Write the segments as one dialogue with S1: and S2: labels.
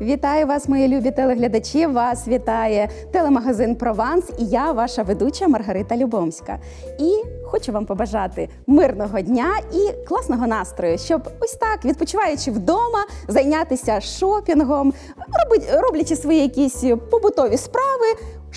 S1: Вітаю вас, мої любі телеглядачі. Вас вітає телемагазин Прованс і я, ваша ведуча Маргарита Любомська. І хочу вам побажати мирного дня і класного настрою, щоб ось так, відпочиваючи вдома, зайнятися шопінгом, роблячи свої якісь побутові справи.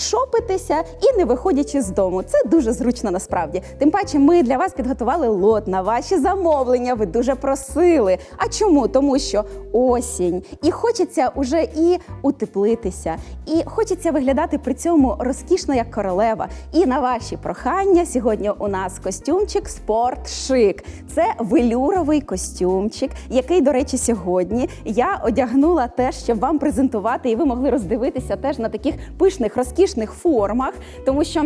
S1: Шопитися і не виходячи з дому. Це дуже зручно насправді. Тим паче, ми для вас підготували лот на ваші замовлення. Ви дуже просили. А чому? Тому що осінь, і хочеться уже і утеплитися, і хочеться виглядати при цьому розкішно як королева. І на ваші прохання сьогодні у нас костюмчик спорт шик. Це велюровий костюмчик, який, до речі, сьогодні я одягнула теж, щоб вам презентувати, і ви могли роздивитися теж на таких пишних розкішних формах, тому що.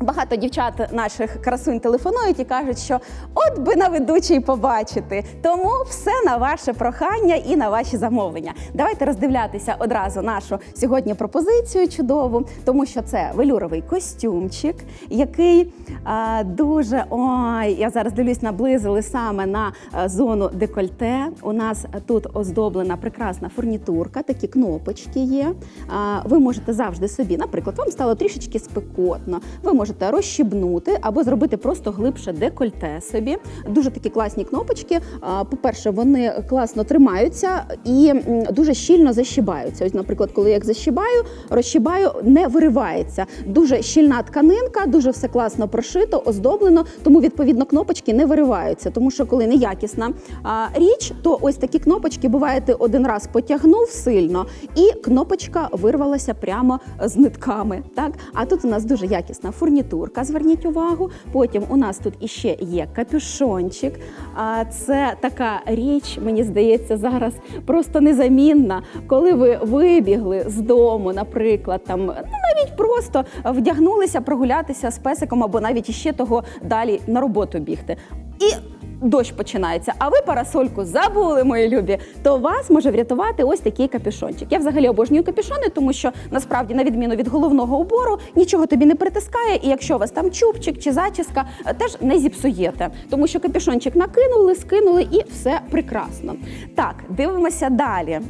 S1: Багато дівчат наших красунь телефонують і кажуть, що от би на ведучий побачити. Тому все на ваше прохання і на ваші замовлення. Давайте роздивлятися одразу нашу сьогодні пропозицію чудову, тому що це велюровий костюмчик, який а, дуже ой, я зараз дивлюсь, наблизили саме на зону декольте. У нас тут оздоблена прекрасна фурнітурка, такі кнопочки є. А, ви можете завжди собі, наприклад, вам стало трішечки спекотно. Ви можете розщібнути або зробити просто глибше декольте собі. Дуже такі класні кнопочки. По-перше, вони класно тримаються і дуже щільно защібаються. Ось, наприклад, коли я їх защібаю, розщібаю, не виривається. Дуже щільна тканинка, дуже все класно прошито, оздоблено, тому відповідно кнопочки не вириваються. Тому що коли неякісна річ, то ось такі кнопочки буває, ти один раз потягнув сильно, і кнопочка вирвалася прямо з нитками. Так, а тут у нас дуже якісна фурнітурка. Зверніть увагу. Потім у нас тут іще є капюшончик. А це така річ, мені здається, зараз просто незамінна. Коли ви вибігли з дому, наприклад, там ну навіть просто вдягнулися прогулятися з песиком, або навіть іще того далі на роботу бігти. І Дощ починається, а ви парасольку забули, мої любі, то вас може врятувати ось такий капюшончик. Я взагалі обожнюю капюшони, тому що насправді, на відміну від головного убору, нічого тобі не притискає, і якщо у вас там чубчик чи зачіска, е, теж не зіпсуєте, тому що капюшончик накинули, скинули і все прекрасно. Так, дивимося далі.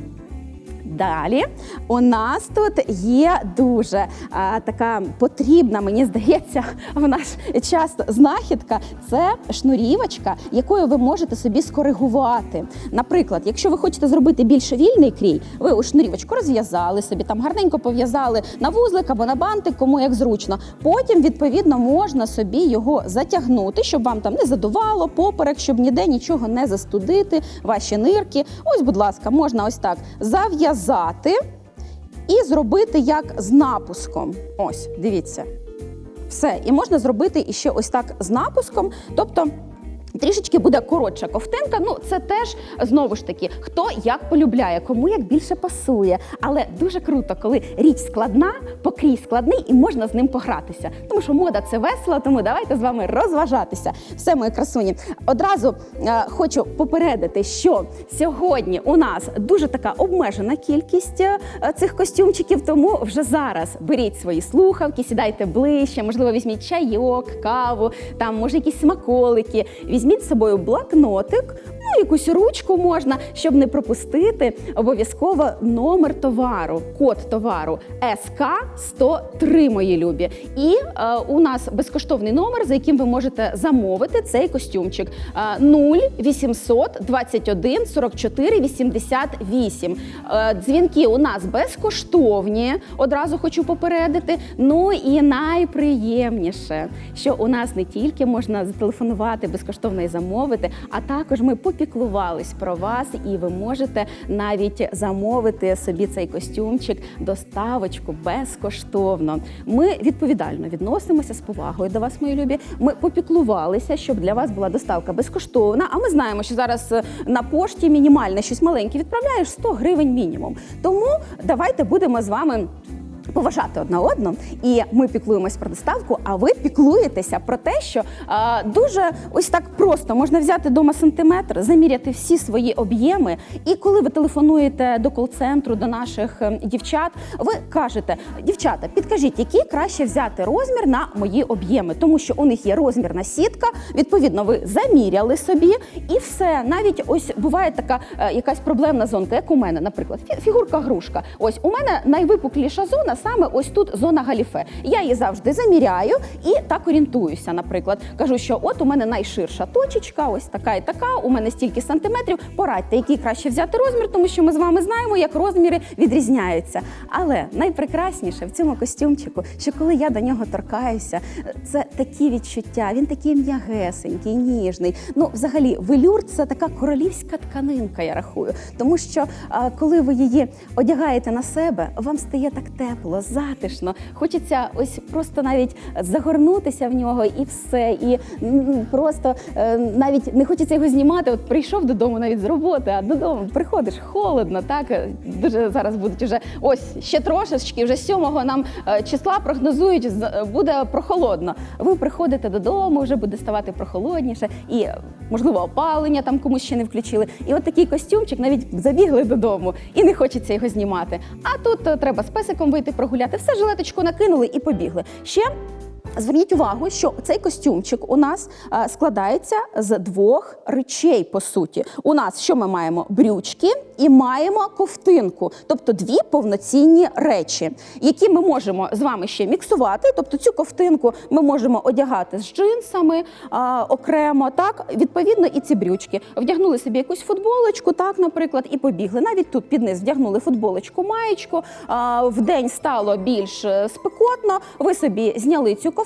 S1: Далі у нас тут є дуже а, така потрібна, мені здається, в наш час знахідка. Це шнурівочка, якою ви можете собі скоригувати. Наприклад, якщо ви хочете зробити більш вільний крій, ви у шнурівочку розв'язали собі, там гарненько пов'язали на вузлик або на бантик, кому як зручно. Потім, відповідно, можна собі його затягнути, щоб вам там не задувало поперек, щоб ніде нічого не застудити, ваші нирки. Ось, будь ласка, можна ось так зав'язати і зробити як з напуском. Ось, дивіться. Все, і можна зробити іще ось так з напуском. Тобто. Трішечки буде коротша ковтинка. Ну це теж знову ж таки, хто як полюбляє, кому як більше пасує. Але дуже круто, коли річ складна, покрій складний і можна з ним погратися. Тому що мода це весело, тому давайте з вами розважатися. Все, мої красуні. Одразу е, хочу попередити, що сьогодні у нас дуже така обмежена кількість е, цих костюмчиків. Тому вже зараз беріть свої слухавки, сідайте ближче, можливо, візьміть чайок, каву, там може якісь смаколики. Візьміть з собою блокнотик. Ну, якусь ручку можна, щоб не пропустити обов'язково номер товару, код товару СК 103 мої любі. І е, у нас безкоштовний номер, за яким ви можете замовити цей костюмчик. Е, 0 800 21 44 88. Е, дзвінки у нас безкоштовні. Одразу хочу попередити. Ну і найприємніше, що у нас не тільки можна зателефонувати безкоштовно і замовити, а також ми попіклувались про вас, і ви можете навіть замовити собі цей костюмчик, доставочку безкоштовно. Ми відповідально відносимося з повагою до вас, мої любі. Ми попіклувалися, щоб для вас була доставка безкоштовна. А ми знаємо, що зараз е, на пошті мінімальне щось маленьке відправляєш 100 гривень мінімум. Тому давайте будемо з вами поважати одна одну, і ми піклуємось про доставку. А ви піклуєтеся про те, що а, дуже ось так просто можна взяти дома сантиметр, заміряти всі свої об'єми. І коли ви телефонуєте до кол-центру, до наших ем, дівчат, ви кажете: дівчата, підкажіть, який краще взяти розмір на мої об'єми, тому що у них є розмірна сітка. Відповідно, ви заміряли собі, і все. Навіть ось буває така е, якась проблемна зонка, як у мене, наприклад, фігурка грушка. Ось у мене найвипукліша зона саме ось тут зона галіфе. Я її завжди заміряю і так орієнтуюся. Наприклад, кажу, що от у мене найширша точечка, ось така і така. У мене стільки сантиметрів. Порадьте, який краще взяти розмір, тому що ми з вами знаємо, як розміри відрізняються. Але найпрекрасніше в цьому костюмчику, що коли я до нього торкаюся, це такі відчуття. Він такий м'ягесенький, ніжний. Ну, взагалі, велюр це така королівська тканинка, я рахую. Тому що коли ви її одягаєте на себе, вам стає так тепло, затишно. Хочеться ось просто навіть загорнутися в нього і все. І просто е, навіть не хочеться його знімати. От прийшов додому навіть з роботи, а додому приходиш холодно. Так Е, дуже зараз будуть уже ось ще трошечки. Вже 7 нам е, числа прогнозують, буде прохолодно. Ви приходите додому, вже буде ставати прохолодніше, і можливо опалення там комусь ще не включили. І от такий костюмчик навіть забігли додому, і не хочеться його знімати. А тут треба з песиком вийти прогуляти. Все жилеточку накинули і побігли. Ще Зверніть увагу, що цей костюмчик у нас е, складається з двох речей. По суті, у нас що ми маємо? Брючки і маємо ковтинку, тобто дві повноцінні речі, які ми можемо з вами ще міксувати. Тобто цю ковтинку ми можемо одягати з джинсами а, окремо. Так, відповідно, і ці брючки вдягнули собі якусь футболочку, так, наприклад, і побігли. Навіть тут під низ вдягнули футболочку, маєчку. А, в день стало більш е, спекотно. Ви собі зняли цю ковтинку,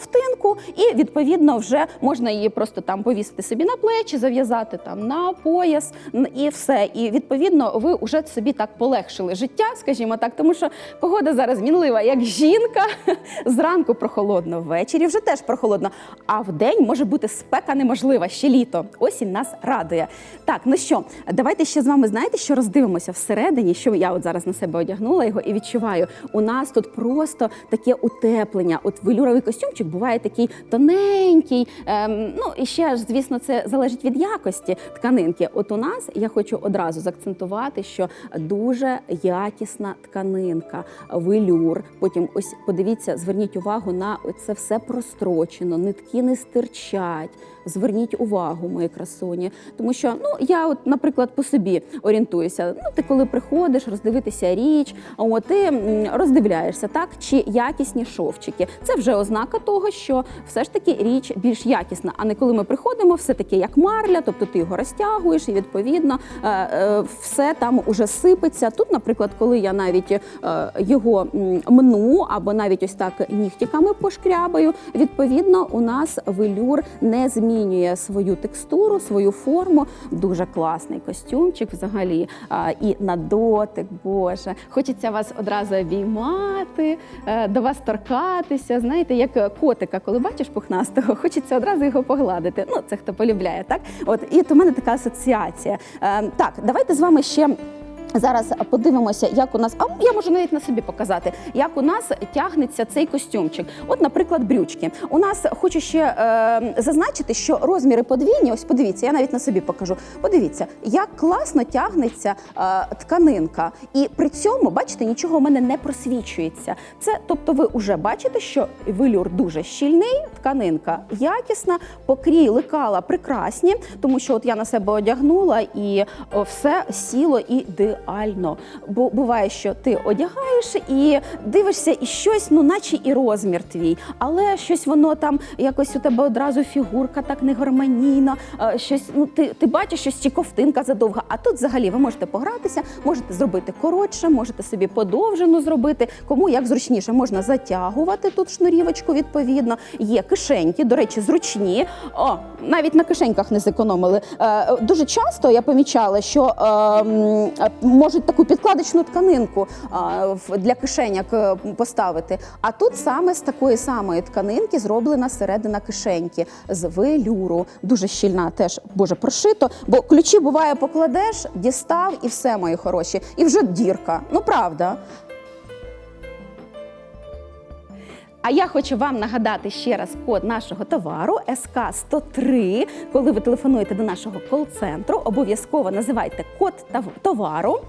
S1: і відповідно вже можна її просто там повісити собі на плечі, зав'язати там на пояс і все. І відповідно ви вже собі так полегшили життя, скажімо так, тому що погода зараз змінлива, як жінка. Зранку прохолодно, ввечері вже теж прохолодно. А в день може бути спека неможлива, ще літо. Осінь нас радує. Так, ну що, давайте ще з вами знаєте, що роздивимося всередині, що я от зараз на себе одягнула його і відчуваю. У нас тут просто таке утеплення. От велюровий костюмчик буває такий тоненький. Ем, ну і ще ж, звісно, це залежить від якості тканинки. От у нас я хочу одразу заакцентувати, що дуже якісна тканинка, велюр. Потім ось подивіться, зверніть увагу на це все прострочено, нитки не стирчать. Зверніть увагу, мої красуні, тому що ну я, от, наприклад, по собі орієнтуюся. Ну, ти коли приходиш роздивитися річ, от ти роздивляєшся, так чи якісні шовчики. Це вже ознака того, що все ж таки річ більш якісна, а не коли ми приходимо, все таке як марля, тобто ти його розтягуєш, і відповідно е, е, все там уже сипеться. Тут, наприклад, коли я навіть е, його мну або навіть ось так нігтиками пошкрябаю, відповідно, у нас велюр не змінює свою текстуру, свою форму. Дуже класний костюмчик взагалі. І на дотик, Боже, хочеться вас одразу обіймати, е, до вас торкатися. Знаєте, як котика, коли бачиш пухнастого, хочеться одразу його погладити. Ну, це хто полюбляє, так? От і от у мене така асоціація. Е, Так, давайте з вами ще. Зараз подивимося, як у нас, а я можу навіть на собі показати, як у нас тягнеться цей костюмчик. От, наприклад, брючки. У нас хочу ще е, зазначити, що розміри подвійні. Ось подивіться, я навіть на собі покажу. Подивіться, як класно тягнеться е, тканинка, і при цьому, бачите, нічого у мене не просвічується. Це, тобто, ви вже бачите, що велюр дуже щільний, тканинка якісна, покрій лекала прекрасні, тому що от я на себе одягнула і все сіло ідеально. Бо буває, що ти одягаєш і дивишся, і щось, ну наче і розмір твій, але щось воно там якось у тебе одразу фігурка так не гармонійно. е, Щось ну ти, ти бачиш, щось чи ковтинка задовга. А тут взагалі ви можете погратися, можете зробити коротше, можете собі подовжену зробити. Кому як зручніше, можна затягувати тут шнурівочку. Відповідно, є кишеньки, до речі, зручні. О, навіть на кишеньках не зекономили. Е, дуже часто я помічала, що е, м, е, можуть таку підкладочну тканинку для кишеняк е, поставити. А тут саме з такої самої тканинки зроблена середина кишеньки з велюру. Дуже щільна, теж боже прошито. Бо ключі буває, покладеш, дістав і все, мої хороші. І вже дірка. Ну правда. А я хочу вам нагадати ще раз код нашого товару СК 103 Коли ви телефонуєте до нашого кол-центру, обов'язково називайте код товару.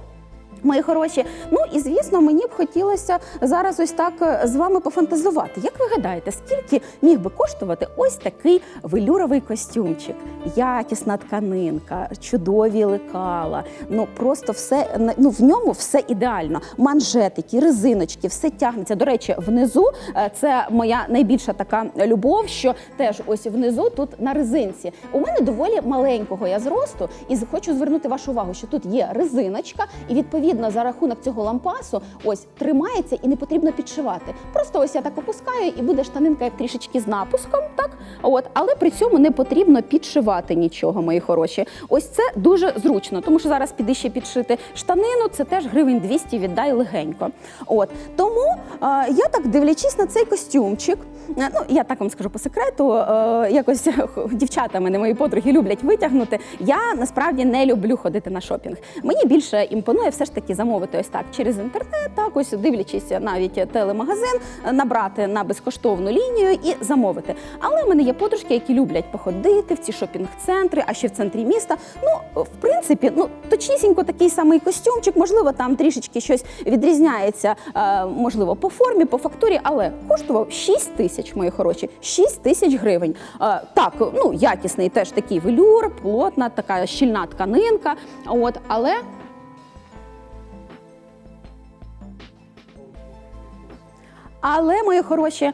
S1: Мої хороші, ну і звісно, мені б хотілося зараз ось так е, з вами пофантазувати. Як ви гадаєте, скільки міг би коштувати ось такий велюровий костюмчик? Якісна тканинка, чудові лекала. Ну просто все ну в ньому все ідеально. Манжетики, резиночки, все тягнеться. До речі, внизу е, це моя найбільша така любов, що теж ось внизу тут на резинці. У мене доволі маленького я зросту, і хочу звернути вашу увагу, що тут є резиночка, і відповідно за рахунок цього лампасу ось тримається і не потрібно підшивати. Просто ось я так опускаю, і буде штанинка як трішечки з напуском, так от, але при цьому не потрібно підшивати нічого, мої хороші. Ось це дуже зручно, тому що зараз піди ще підшити штанину, це теж гривень 200 віддай легенько. От тому е, я так дивлячись на цей костюмчик. е, Ну я так вам скажу по секрету. е, якось дівчата мене, мої подруги люблять витягнути. Я насправді не люблю ходити на шопінг. Мені більше імпонує все ж таки замовити ось так через інтернет, так ось дивлячись навіть телемагазин, набрати на безкоштовну лінію і замовити. Але в мене є подружки, які люблять походити в ці шопінг-центри, а ще в центрі міста. Ну, в принципі, ну точнісінько такий самий костюмчик, можливо, там трішечки щось відрізняється, е, можливо, по формі, по фактурі, але коштував 6 тисяч, мої хороші, 6 тисяч гривень. Е, Так, ну якісний теж такий велюр, плотна, така щільна тканинка. От, але Але, мої хороші,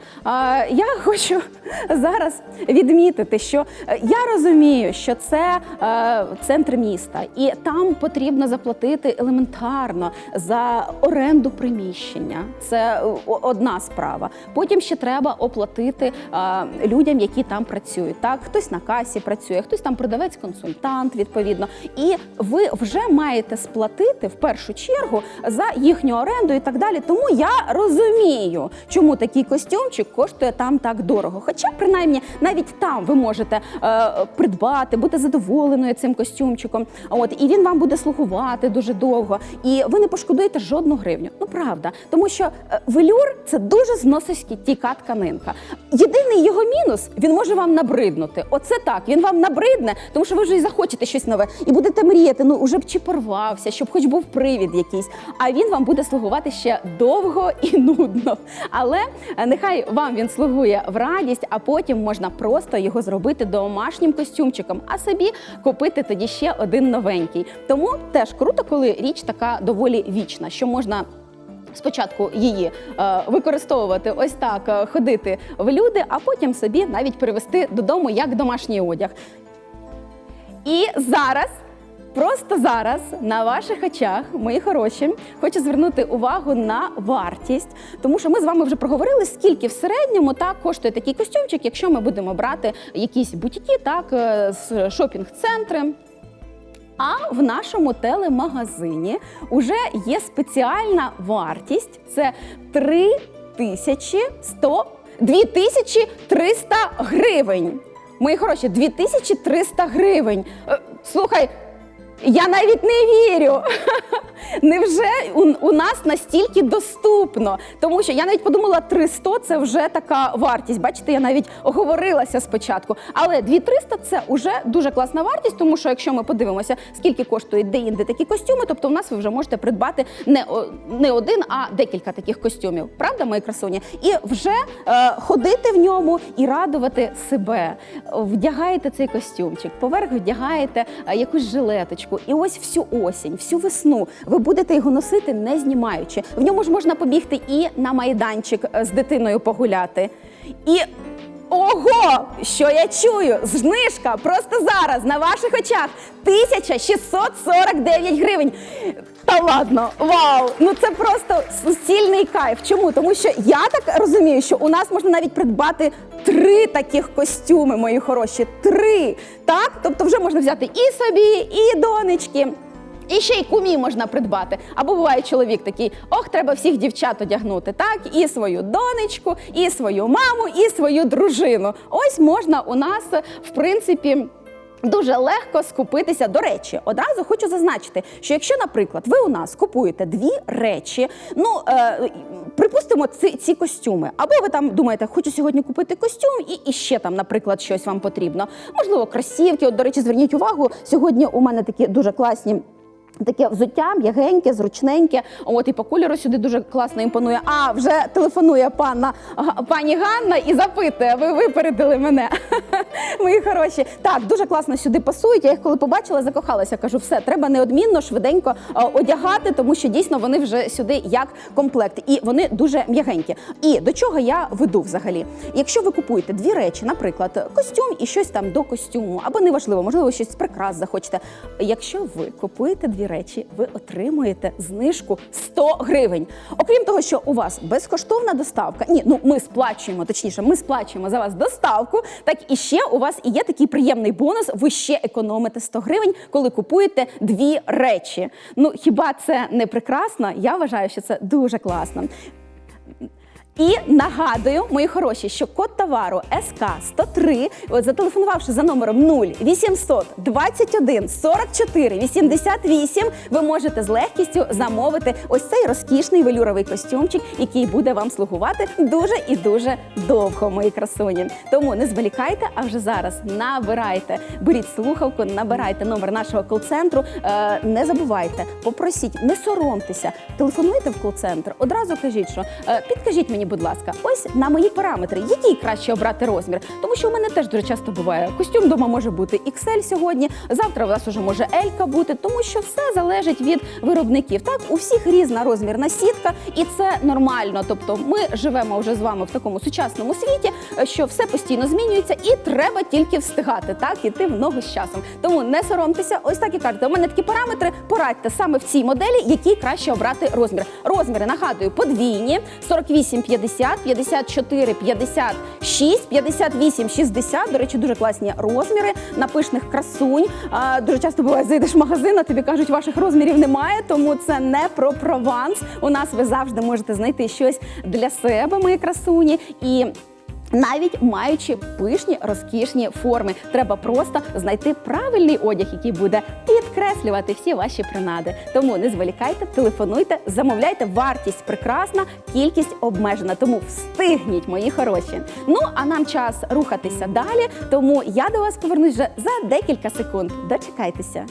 S1: я хочу зараз відмітити, що я розумію, що це е, центр міста, і там потрібно заплатити елементарно за оренду приміщення. Це е, одна справа. Потім ще треба оплатити е, людям, які там працюють. Так, хтось на касі працює, хтось там продавець-консультант, відповідно. І ви вже маєте сплатити в першу чергу за їхню оренду і так далі. Тому я розумію, чому такий костюмчик коштує там так дорого. Хоча, принаймні, навіть там ви можете е, придбати, бути задоволеною цим костюмчиком. От і він вам буде слугувати дуже довго, і ви не пошкодуєте жодну гривню. Ну правда, тому що е, велюр це дуже зносостійка тканинка. Єдиний його мінус він може вам набриднути. Оце так. Він вам набридне, тому що ви вже і захочете щось нове, і будете мріяти. Ну уже б чи порвався, щоб хоч був привід якийсь. А він вам буде слугувати ще довго і нудно. Але нехай вам він слугує в радість, а потім можна просто його зробити домашнім костюмчиком, а собі купити тоді ще один новенький. Тому теж круто, коли річ така доволі вічна, що можна. Спочатку її е, використовувати ось так, е, ходити в люди, а потім собі навіть привезти додому як домашній одяг. І зараз, просто зараз, на ваших очах, мої хороші, хочу звернути увагу на вартість, тому що ми з вами вже проговорили, скільки в середньому так коштує такий костюмчик, якщо ми будемо брати якісь бутіки, так, е, шопінг-центри. А в нашому телемагазині вже є спеціальна вартість. Це 3100, 2300 гривень. Мої хороші, 2300 гривень. Е, Слухай, я навіть не вірю. Невже у, нас настільки доступно? Тому що я навіть подумала, 300 – це вже така вартість. Бачите, я навіть оговорилася спочатку. Але 2300 – це вже дуже класна вартість, тому що якщо ми подивимося, скільки коштують де-інде такі костюми, тобто в нас ви вже можете придбати не, не один, а декілька таких костюмів. Правда, мої красуні? І вже е, ходити в ньому і радувати себе. Вдягаєте цей костюмчик, поверх вдягаєте е, якусь жилеточку. І ось всю осінь, всю весну ви будете його носити не знімаючи. В ньому ж можна побігти і на майданчик е, з дитиною погуляти. І Ого, що я чую? Знижка просто зараз на ваших очах 1649 гривень. Та ладно, вау! Ну це просто суцільний кайф. Чому? Тому що я так розумію, що у нас можна навіть придбати три таких костюми, мої хороші. Три. Так? Тобто вже можна взяти і собі, і донечки. І ще й кумі можна придбати. Або буває чоловік такий: ох, треба всіх дівчат одягнути. Так, і свою донечку, і свою маму, і свою дружину. Ось можна у нас, в принципі. Дуже легко скупитися. До речі, одразу хочу зазначити, що якщо, наприклад, ви у нас купуєте дві речі, ну е, припустимо, ці, ці костюми, або ви там думаєте, хочу сьогодні купити костюм, і, і ще там, наприклад, щось вам потрібно. Можливо, кросівки. От, до речі, зверніть увагу, сьогодні у мене такі дуже класні. Таке взуття м'ягеньке, зручненьке. От і по кольору сюди дуже класно імпонує. А вже телефонує пана пані Ганна і запитує. Ви випередили мене. Мої хороші. Так, дуже класно сюди пасують. Я їх коли побачила, закохалася. Кажу, все, треба неодмінно швиденько одягати, тому що дійсно вони вже сюди як комплект, і вони дуже м'ягенькі. І до чого я веду взагалі? Якщо ви купуєте дві речі, наприклад, костюм і щось там до костюму, або неважливо, можливо, щось з прикрас захочете. Якщо ви купуєте дві речі, ви отримуєте знижку 100 гривень. Окрім того, що у вас безкоштовна доставка. Ні, ну ми сплачуємо, точніше, ми сплачуємо за вас доставку. Так і ще у вас і є такий приємний бонус. Ви ще економите 100 гривень, коли купуєте дві речі. Ну хіба це не прекрасно? Я вважаю, що це дуже класно. І нагадую, мої хороші, що код товару СК 103, зателефонувавши за номером 0800 21 44 88, ви можете з легкістю замовити ось цей розкішний велюровий костюмчик, який буде вам слугувати дуже і дуже довго, мої красуні. Тому не зволікайте, а вже зараз набирайте, беріть слухавку, набирайте номер нашого кол-центру. Е, не забувайте, попросіть, не соромтеся, телефонуйте в кол-центр. Одразу кажіть, що е, підкажіть мені, будь ласка, ось на мої параметри, який краще обрати розмір. Тому що у мене теж дуже часто буває. Костюм вдома може бути XL сьогодні, завтра у вас уже може L бути, тому що все залежить від виробників. Так, у всіх різна розмірна сітка, і це нормально. Тобто, ми живемо вже з вами в такому сучасному світі, що все постійно змінюється, і треба тільки встигати, так іти в ногу з часом. Тому не соромтеся, ось так і кажете. У мене такі параметри. Порадьте саме в цій моделі, який краще обрати розмір. Розміри нагадую подвійні: 48, 50, 54, 56, 58, 60. До речі, дуже класні розміри на пишних красунь. А, дуже часто буває, зайдеш в магазин, а тобі кажуть, ваших розмірів немає, тому це не про прованс. У нас ви завжди можете знайти щось для себе, мої красуні. І навіть маючи пишні розкішні форми, треба просто знайти правильний одяг, який буде підкреслювати всі ваші принади. Тому не зволікайте, телефонуйте, замовляйте. Вартість прекрасна, кількість обмежена. Тому встигніть, мої хороші. Ну а нам час рухатися далі. Тому я до вас повернусь вже за декілька секунд. Дочекайтеся.